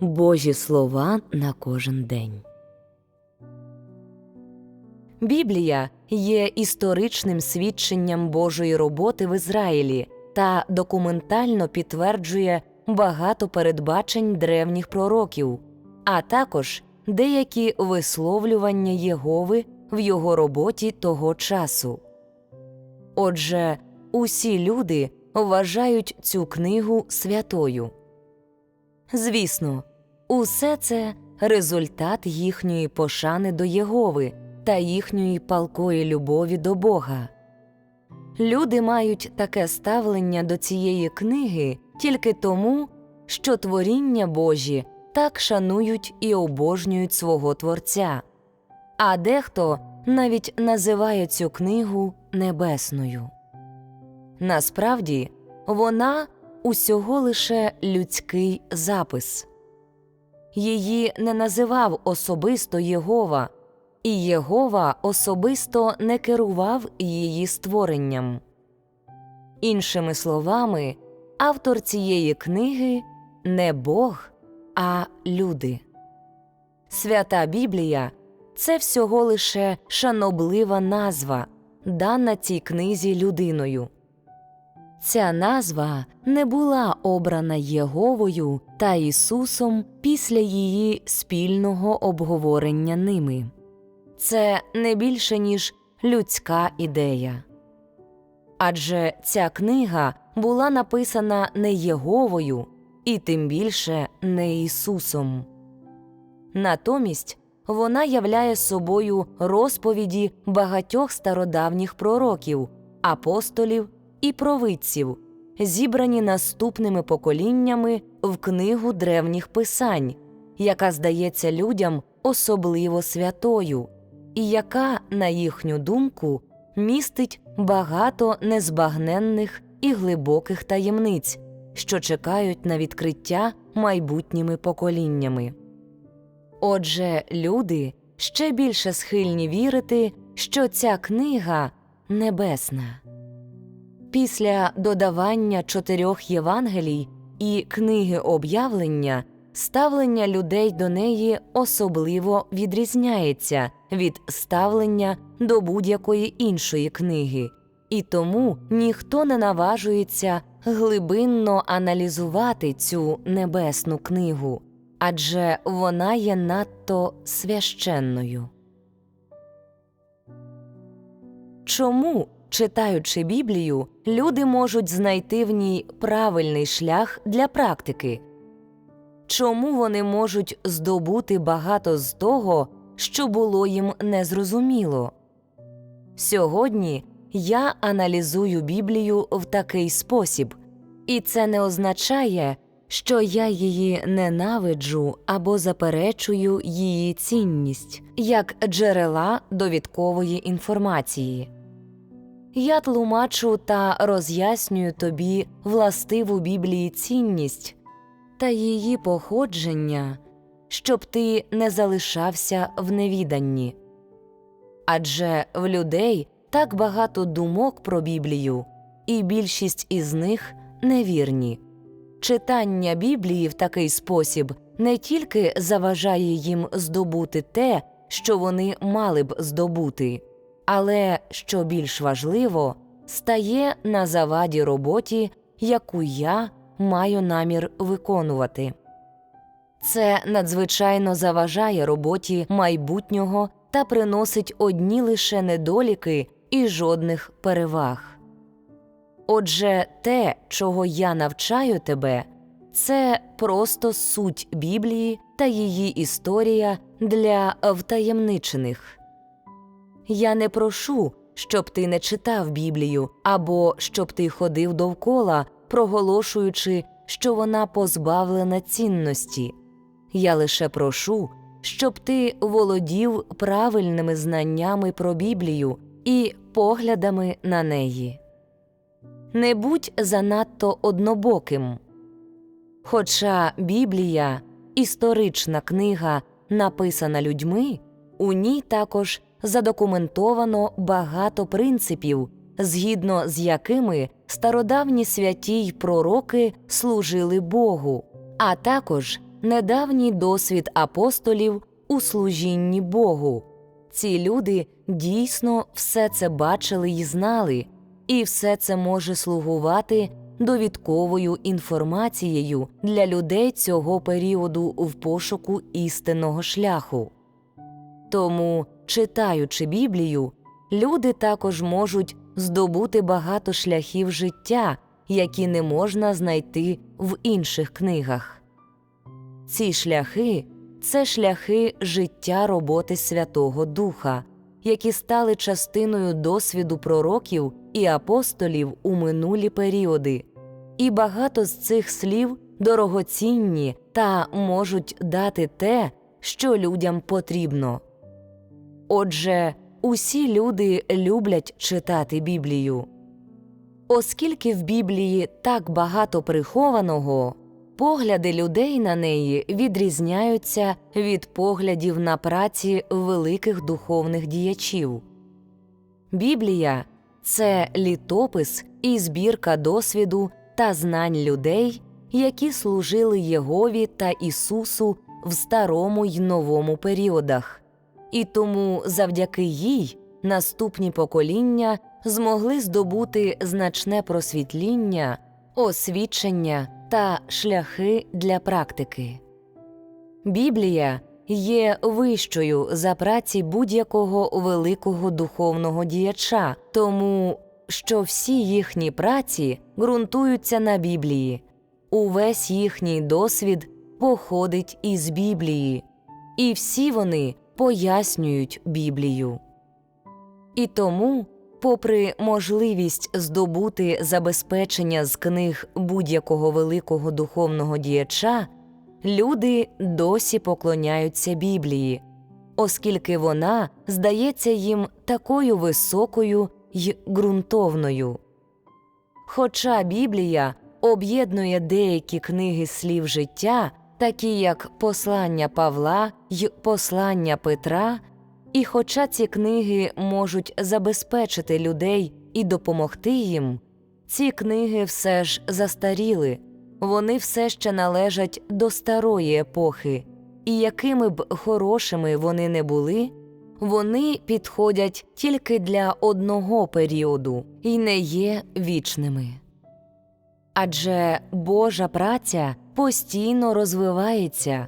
Божі слова на кожен день. Біблія є історичним свідченням Божої роботи в Ізраїлі та документально підтверджує багато передбачень древніх пророків, а також деякі висловлювання Єгови в його роботі того часу. Отже, усі люди вважають цю книгу святою. Звісно, усе це результат їхньої пошани до Єгови та їхньої палкої любові до Бога. Люди мають таке ставлення до цієї книги тільки тому, що творіння Божі так шанують і обожнюють свого Творця, а дехто навіть називає цю книгу небесною. Насправді, вона усього лише людський запис. Її не називав особисто Єгова, і Єгова особисто не керував її створенням. Іншими словами, автор цієї книги не Бог, а люди. Свята Біблія це всього лише шаноблива назва, дана цій книзі людиною. Ця назва не була обрана Єговою та Ісусом після її спільного обговорення ними. Це не більше, ніж людська ідея. Адже ця книга була написана не Єговою і тим більше не Ісусом. Натомість вона являє собою розповіді багатьох стародавніх пророків, апостолів і провидців, зібрані наступними поколіннями в книгу древніх писань, яка здається людям особливо святою, і яка, на їхню думку, містить багато незбагненних і глибоких таємниць, що чекають на відкриття майбутніми поколіннями. Отже, люди ще більше схильні вірити, що ця книга небесна. Після додавання чотирьох Євангелій і книги об'явлення ставлення людей до неї особливо відрізняється від ставлення до будь-якої іншої книги, і тому ніхто не наважується глибинно аналізувати цю небесну книгу, адже вона є надто священною. Чому Читаючи Біблію, люди можуть знайти в ній правильний шлях для практики. Чому вони можуть здобути багато з того, що було їм незрозуміло? Сьогодні я аналізую Біблію в такий спосіб, і це не означає, що я її ненавиджу або заперечую її цінність як джерела довідкової інформації. Я тлумачу та роз'яснюю тобі властиву Біблії цінність та її походження, щоб ти не залишався в невіданні. Адже в людей так багато думок про Біблію, і більшість із них невірні. Читання Біблії в такий спосіб не тільки заважає їм здобути те, що вони мали б здобути але, що більш важливо, стає на заваді роботі, яку я маю намір виконувати. Це надзвичайно заважає роботі майбутнього та приносить одні лише недоліки і жодних переваг. Отже, те, чого я навчаю тебе, це просто суть Біблії та її історія для втаємничених. Я не прошу, щоб ти не читав Біблію або щоб ти ходив довкола, проголошуючи, що вона позбавлена цінності. Я лише прошу, щоб ти володів правильними знаннями про Біблію і поглядами на неї. Не будь занадто однобоким. Хоча Біблія історична книга, написана людьми, у ній також задокументовано багато принципів, згідно з якими стародавні святі й пророки служили Богу, а також недавній досвід апостолів у служінні Богу. Ці люди дійсно все це бачили і знали, і все це може слугувати довідковою інформацією для людей цього періоду в пошуку істинного шляху. Тому, читаючи Біблію, люди також можуть здобути багато шляхів життя, які не можна знайти в інших книгах. Ці шляхи це шляхи життя роботи Святого Духа, які стали частиною досвіду пророків і апостолів у минулі періоди, і багато з цих слів дорогоцінні та можуть дати те, що людям потрібно. Отже, усі люди люблять читати Біблію. Оскільки в Біблії так багато прихованого, погляди людей на неї відрізняються від поглядів на праці великих духовних діячів. Біблія це літопис і збірка досвіду та знань людей, які служили Єгові та Ісусу в старому й новому періодах, і тому завдяки їй наступні покоління змогли здобути значне просвітління, освічення та шляхи для практики. Біблія є вищою за праці будь-якого великого духовного діяча, тому що всі їхні праці ґрунтуються на Біблії, увесь їхній досвід походить із Біблії, і всі вони пояснюють Біблію. І тому, попри можливість здобути забезпечення з книг будь-якого великого духовного діяча, люди досі поклоняються Біблії, оскільки вона здається їм такою високою й ґрунтовною. Хоча Біблія об'єднує деякі книги слів життя, такі як Послання Павла й Послання Петра, і хоча ці книги можуть забезпечити людей і допомогти їм, ці книги все ж застаріли, вони все ще належать до старої епохи, і якими б хорошими вони не були, вони підходять тільки для одного періоду і не є вічними. Адже Божа праця постійно розвивається,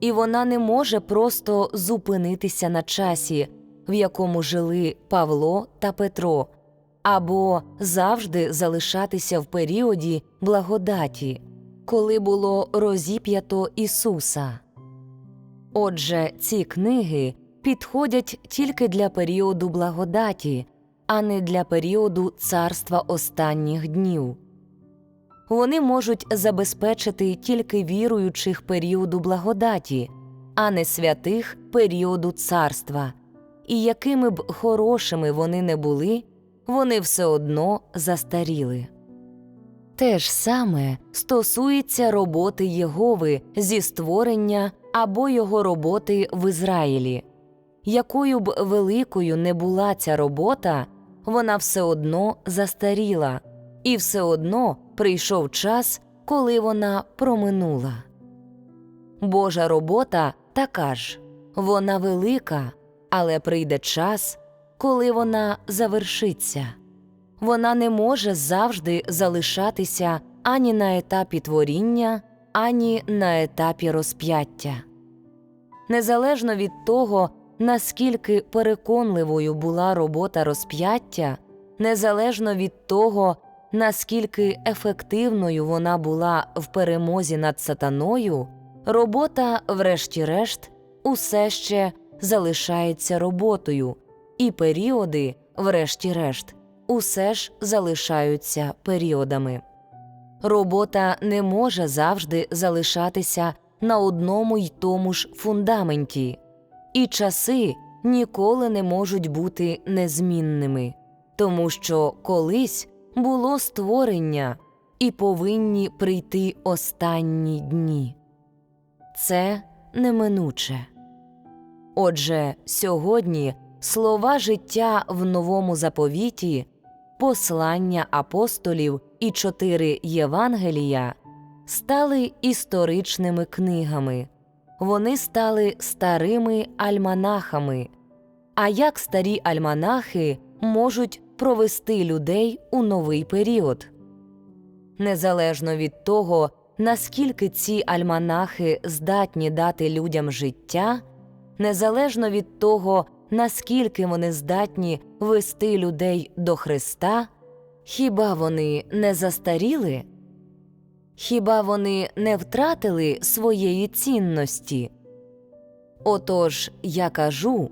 і вона не може просто зупинитися на часі, в якому жили Павло та Петро, або завжди залишатися в періоді благодаті, коли було розіп'ято Ісуса. Отже, ці книги підходять тільки для періоду благодаті, а не для періоду царства останніх днів. Вони можуть забезпечити тільки віруючих періоду благодаті, а не святих періоду царства, і якими б хорошими вони не були, вони все одно застаріли. Те ж саме стосується роботи Єгови зі створення або його роботи в Ізраїлі. Якою б великою не була ця робота, вона все одно застаріла, і все одно прийшов час, коли вона проминула. Божа робота така ж вона велика, але прийде час, коли вона завершиться. Вона не може завжди залишатися ані на етапі творіння, ані на етапі розп'яття. Незалежно від того, наскільки переконливою була робота розп'яття, незалежно від того, наскільки ефективною вона була в перемозі над сатаною, робота, врешті-решт, усе ще залишається роботою, і періоди, врешті-решт, усе ж залишаються періодами. Робота не може завжди залишатися на одному й тому ж фундаменті, і часи ніколи не можуть бути незмінними, тому що колись було створення і повинні прийти останні дні. Це неминуче. Отже, сьогодні слова життя в новому заповіті, послання апостолів і чотири Євангелія стали історичними книгами, вони стали старими альманахами. А як старі альманахи можуть провести людей у новий період? Незалежно від того, наскільки ці альманахи здатні дати людям життя, незалежно від того, наскільки вони здатні вести людей до Христа, хіба вони не застаріли? Хіба вони не втратили своєї цінності? Отож, я кажу,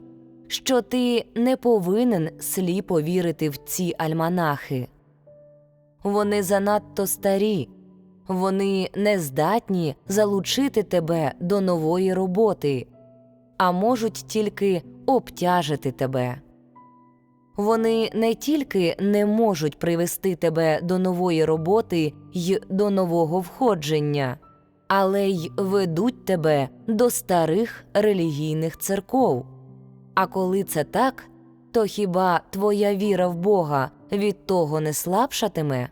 що ти не повинен сліпо вірити в ці альманахи. Вони занадто старі, вони не здатні залучити тебе до нової роботи, а можуть тільки обтяжити тебе. Вони не тільки не можуть привести тебе до нової роботи й до нового входження, але й ведуть тебе до старих релігійних церков. А коли це так, то хіба твоя віра в Бога від того не слабшатиме?